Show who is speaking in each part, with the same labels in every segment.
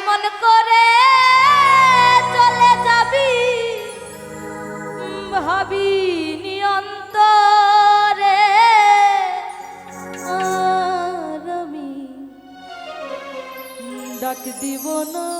Speaker 1: কেমন করে চলে যাবি? ভাবি নিয়ন্তরে। রমি ডাক দিব না।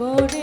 Speaker 1: Go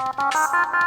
Speaker 1: দুঃখে